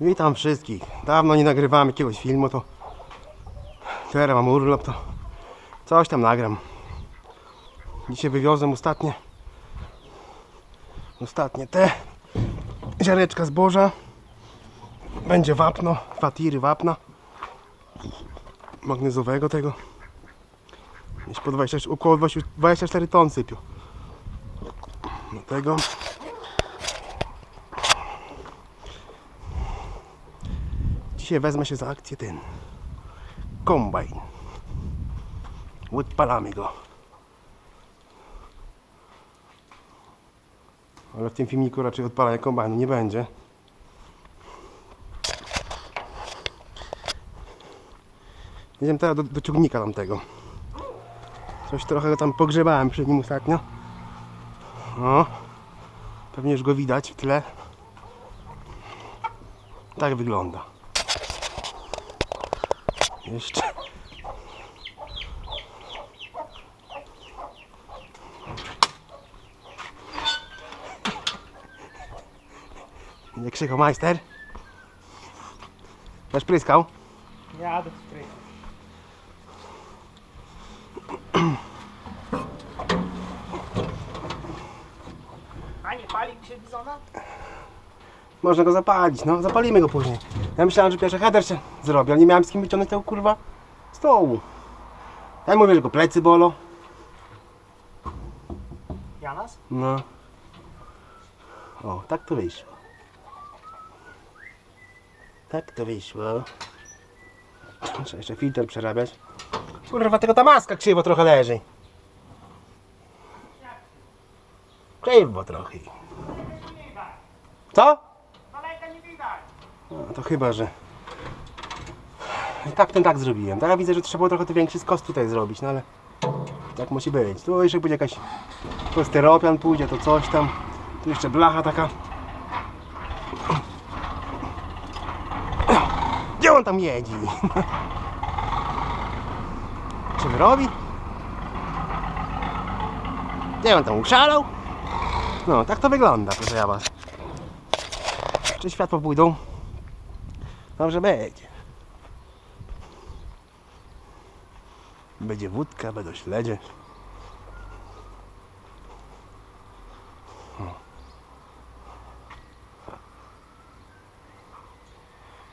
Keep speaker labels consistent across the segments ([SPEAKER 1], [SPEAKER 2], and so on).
[SPEAKER 1] Witam wszystkich. Dawno nie nagrywałem jakiegoś filmu, to teraz mam urlop, to coś tam nagram. Dzisiaj wywiozłem ostatnie ostatnie te ziareczka zboża. Będzie wapno, dwa tiry wapna magnezowego tego. Po 20, około 20, 24 ton sypią. Do tego Dzisiaj wezmę się za akcję ten kombajn. Odpalamy go. Ale w tym filmiku raczej odpalania kombajnu nie będzie. Jedziemy teraz do, do ciągnika tamtego. Coś trochę tam pogrzebałem przy nim ostatnio. O, pewnie już go widać w tle. Tak wygląda. Jeszcze. Nie krzykał majster. Też pryskał.
[SPEAKER 2] Jadę stryk. A nie pali mi się bizona?
[SPEAKER 1] Można go zapalić, no zapalimy go później. Ja myślałem, że pierwszy header się zrobi, ale nie miałem z kim wyciągnąć tego kurwa stołu. Ja mówię, że go plecy bolą.
[SPEAKER 2] Janas?
[SPEAKER 1] No. O, tak to wyszło. Tak to wyszło. Trzeba jeszcze filtr przerabiać. Kurwa, tylko ta maska krzywo trochę leży. Krzywo trochę. Co? No to chyba, że... Tak ten tak zrobiłem. Tak ja widzę, że trzeba było trochę to większy skos tutaj zrobić, no ale... Tak musi być. Tu jeszcze będzie jakaś... Tu styropian pójdzie, to coś tam. Tu jeszcze blacha taka. Gdzie on tam jedzie? Czy robi? Gdzie on tam uszalał? No, tak to wygląda, proszę ja was. Czy światło pójdą? Dobrze będzie. Będzie wódka, będą śledzie.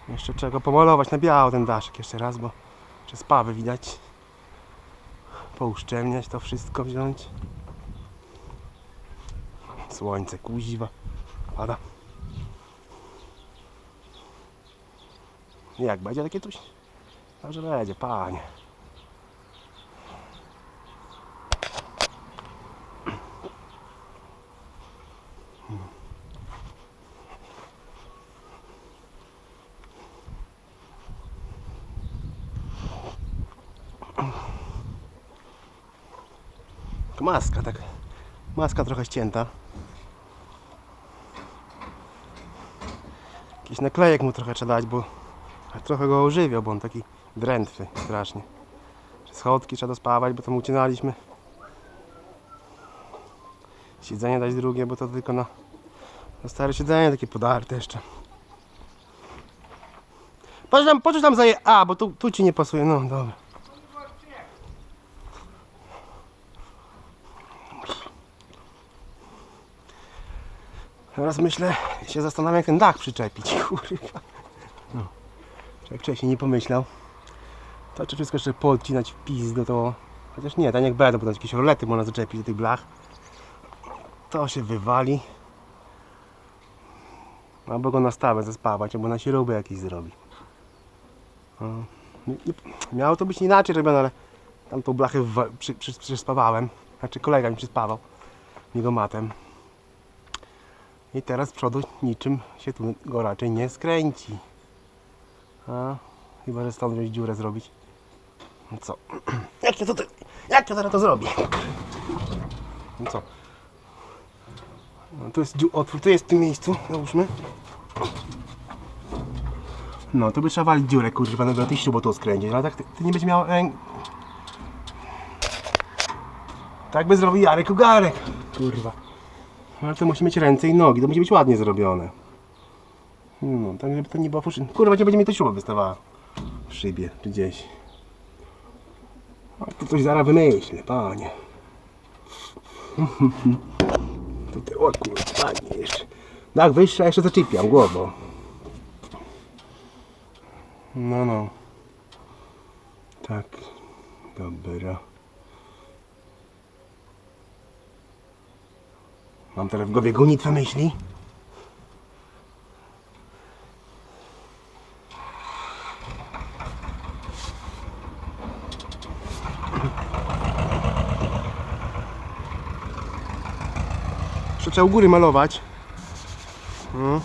[SPEAKER 1] Jeszcze trzeba go pomalować na biało ten daszek jeszcze raz, bo przez pawy widać. Pouszczelniać to wszystko wziąć. Słońce kuziwa. Pada. Jak będzie takie coś? Dobrze będzie, panie. Maska tak. Maska trochę ścięta. Jakiś naklejek mu trochę trzeba dać, bo trochę go ożywiał, bo on taki drętwy strasznie. Schodki trzeba dospawać, bo tam ucinaliśmy. Siedzenie dać drugie, bo to tylko na, na stare siedzenie takie podarte jeszcze. Patrz tam, patrz tam zaje... A, bo tu, tu ci nie pasuje, no dobra. Teraz myślę, się zastanawiam jak ten dach przyczepić, kurwa. Jak wcześniej nie pomyślał. To czy wszystko jeszcze podcinać w pizdo to... Chociaż nie, tak jak będą, bo tam jakieś rolety można zaczepić do tych blach. To się wywali. Albo go na stawę zespawać, albo na śrubę jakiś zrobi. O, nie- nie- Miało to być inaczej robione, ale tam tą blachę przy, przy, przyspawałem. Znaczy kolega mi przyspawał nigomatem. I teraz z przodu niczym się tu go raczej nie skręci. A, chyba, że stąd wziąć dziurę zrobić. No co? Jak ja to, jak ja teraz to zrobię? No co? No, tu jest otwór, tu jest w tym miejscu, załóżmy. No, tu by trzeba walić dziurę, kurwa, no do śrubą to skręcić, ale tak ty, ty nie będzie miał... ręk- Tak by zrobił Jarek Ugarek, kurwa. Ale to musi mieć ręce i nogi, to musi być ładnie zrobione. No, tak żeby to nie było fuszy. Kurwa, gdzie będzie mi to śruba wystawała? W szybie, czy gdzieś. A to coś zaraz wymyślę, panie. Tutaj, o kurwa, ładnie jeszcze. Tak, wyższa jeszcze zaczepiam głową. No, no. Tak, dobra. Mam teraz w głowie gonitwę myśli. Trzeba u góry malować. No.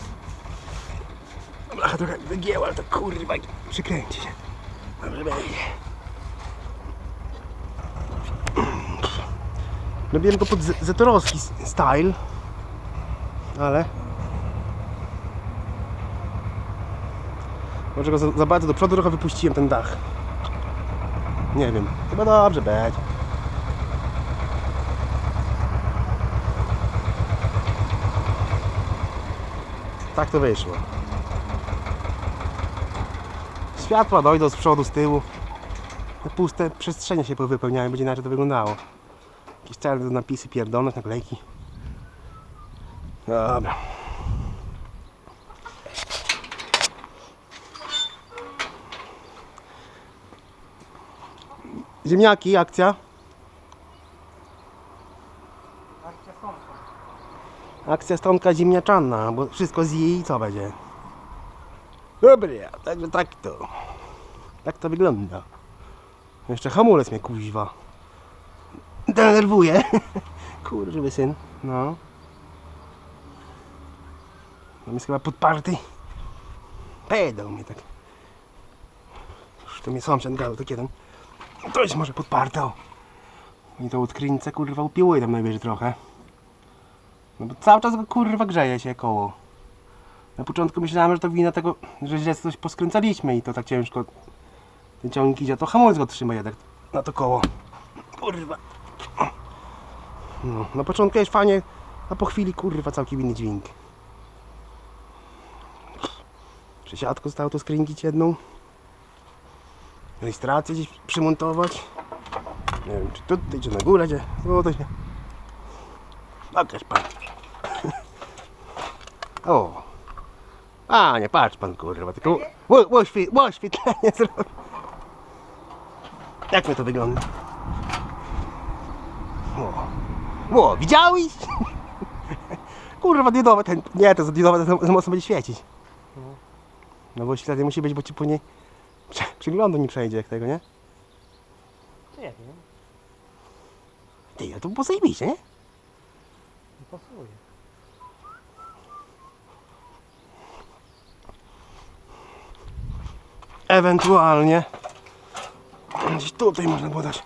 [SPEAKER 1] Dobra, trochę wygięła, ale to kurwa przykręci się. Dobrze będzie. Robiłem go pod zetorowski style, ale może go za, za bardzo do przodu trochę wypuściłem ten dach. Nie wiem, chyba dobrze będzie. Tak to wyszło. Światła dojdą z przodu, z tyłu. Te puste przestrzenie się wypełniają, będzie inaczej to wyglądało. Jakieś czarne napisy pierdolne, naklejki. Dobra. Ziemniaki, akcja.
[SPEAKER 2] Akcja
[SPEAKER 1] Akcja stonka ziemniaczana, bo wszystko z jej co będzie. Dobra, także tak to. Tak to wygląda. Jeszcze hamulec mnie kuźwa. Denerwuje. Kurwy syn. No. On jest chyba podparty. Pedał mnie tak. Już to mnie sąsiad gadał tak jeden. To jest może podparte. o. I to odkręcę kurwa upiły tam najwyżej trochę. No bo cały czas kurwa grzeje się koło. Na początku myślałem, że to wina tego, że źle coś poskręcaliśmy i to tak ciężko ten ciągnik idzie, to hamulec go trzyma jednak na to koło. Kurwa. No, na początku jest fajnie, a po chwili kurwa całkiem inny dźwięk. Przesiadko zostało tu skręcić jedną. Rejestrację gdzieś przymontować. Nie wiem, czy tutaj, czy na górę, gdzie. No to się. Pokaż pan. O. A, nie patrz pan kurwa, tylko ło- łoświ- oświetlenie zrobił. Jak mi to wygląda? O, o widziałeś? Kurwa, diodowe ten, nie, to za diodowe to za- mocno będzie świecić. No bo ślady musi być, bo ci później przyglądu nie przejdzie jak tego, nie?
[SPEAKER 2] Nie wiem,
[SPEAKER 1] Ty, a to było zajebiście, nie?
[SPEAKER 2] nie pasuje.
[SPEAKER 1] Ewentualnie gdzieś tutaj można było dać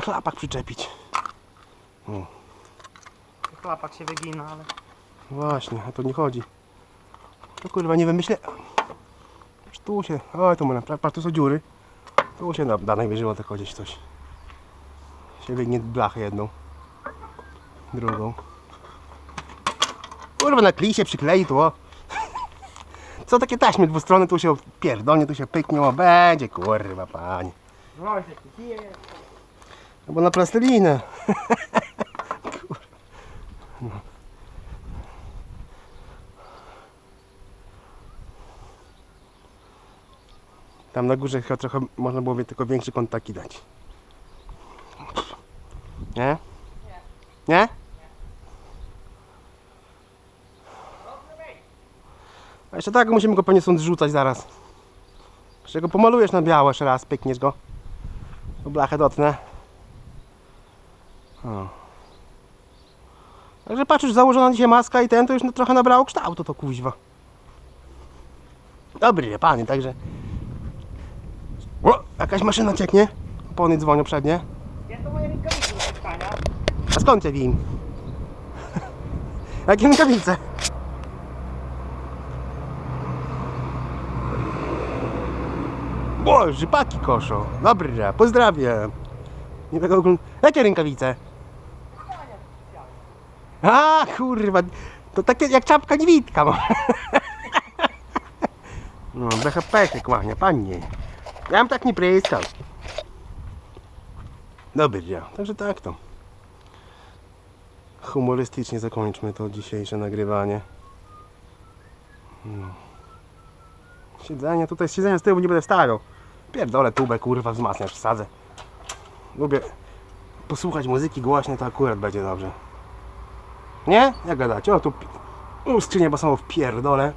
[SPEAKER 1] klapak przyczepić.
[SPEAKER 2] Klapak się wygina, ale
[SPEAKER 1] Właśnie, a to nie chodzi. To kurwa nie wymyślę. Aż Tu się, oj tu można, patrz tu są dziury. Tu się da, da najwyżej o tak gdzieś coś. Się wygnie blachę jedną. Drugą. Kurwa na klej się przyklei tu o. Co takie taśmy dwustronne tu się pierdolnie, tu się pyknie, o będzie kurwa
[SPEAKER 2] pije.
[SPEAKER 1] No bo na plastelinę. Tam na górze chyba trochę można było tylko większe kontaki dać. Nie? A jeszcze tak musimy go pewnie stąd zrzucać zaraz. Jeszcze go pomalujesz na biało jeszcze raz, pykniesz go. Blachę dotnę. O. Także patrz, już założona dzisiaj maska i ten to już no, trochę nabrało kształtu to kuźwa. Dobry, panie, także. O, jakaś maszyna cieknie. Opony dzwonią przednie.
[SPEAKER 2] Gdzie to moje rękawice do spotkania?
[SPEAKER 1] A skąd ja wiem? Jakie rękawice? O, żypaki koszą. Dobra, pozdrawiam. Nie tego ogląd... Jakie rękawice? A, kurwa. To takie jak czapka niewidka. mam. No, BHP się kłania, panie. Ja bym tak nie pryskał. Dzień. Także tak to. Humorystycznie zakończmy to dzisiejsze nagrywanie. No. Siedzenie, tutaj z siedzenia z tyłu nie będę stawiał. Pierdolę tubę, kurwa, wzmacniacz wsadzę. Lubię posłuchać muzyki głośno, to akurat będzie dobrze. Nie? Jak gadacie? O, tu u, skrzynię basową w pierdolę.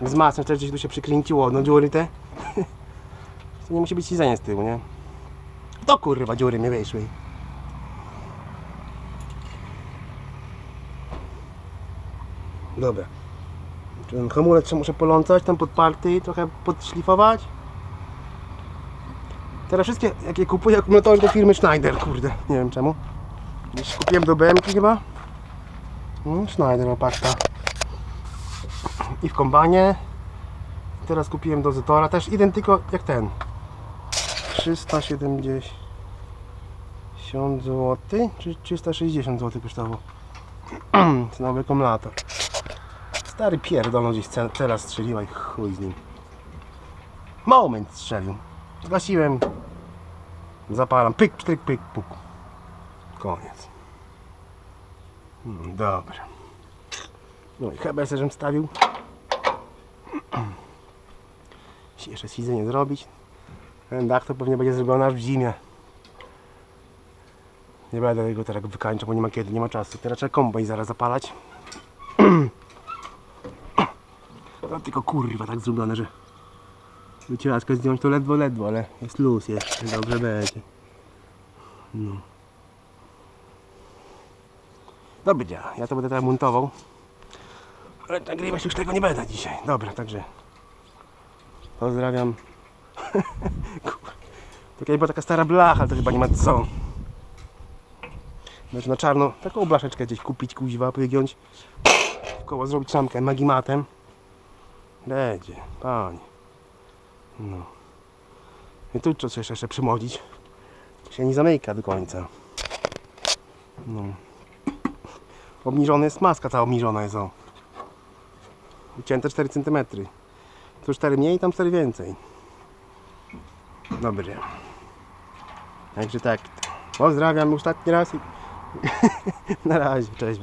[SPEAKER 1] Wzmacniacz też gdzieś tu się przykręciło, no dziury te. to nie musi być siedzenie z tyłu, nie? To kurwa dziury mi wyszły. Dobra. Ten hamulec muszę polącać, tam podparty, trochę podszlifować. Teraz wszystkie, jakie kupuję akumulatory do firmy Schneider, kurde, nie wiem czemu. Gdzieś kupiłem do BMK chyba. No, Schneider opakta. I w kombanie. Teraz kupiłem do Zetora, też identyko jak ten. 370 zł, czy 360 zł kosztował. To nowy akumulator. Stary pierdolą gdzieś teraz strzeliła i chuj z nim. Moment strzelił. Zgasiłem. Zapalam. Pyk, pyk, pyk, puk. Koniec. Mm, Dobra. No i chyba żebym stawił. Muszę Jeszcze siedzenie zrobić. Ten dach to pewnie będzie zrobiony aż w zimie. Nie będę tego teraz wykańczał, bo nie ma kiedy, nie ma czasu. Teraz trzeba kombajn zaraz zapalać. No tylko kurwa tak zrobione, że wycieraczkę zdjąć to ledwo, ledwo, ale jest luz jeszcze, dobrze będzie. No. Dzień, ja to będę teraz montował. Ale nagrywać już tego nie będę dzisiaj. Dobra, także pozdrawiam. To kiedyś była taka stara blacha, ale to chyba nie ma co. Znaczy na czarno taką blaszeczkę gdzieś kupić, kuźwa, wygiąć. Koło zrobić szamkę magimatem. Będzie, panie. No. I tu trzeba jeszcze, jeszcze przymodzić. Się nie zamyka do końca. No. Obniżony jest maska, cała obniżona jest o. Ucięte 4 cm. Tu 4 mniej, tam 4 więcej. Dobrze. Także tak. Pozdrawiam ostatni raz i na razie, cześć.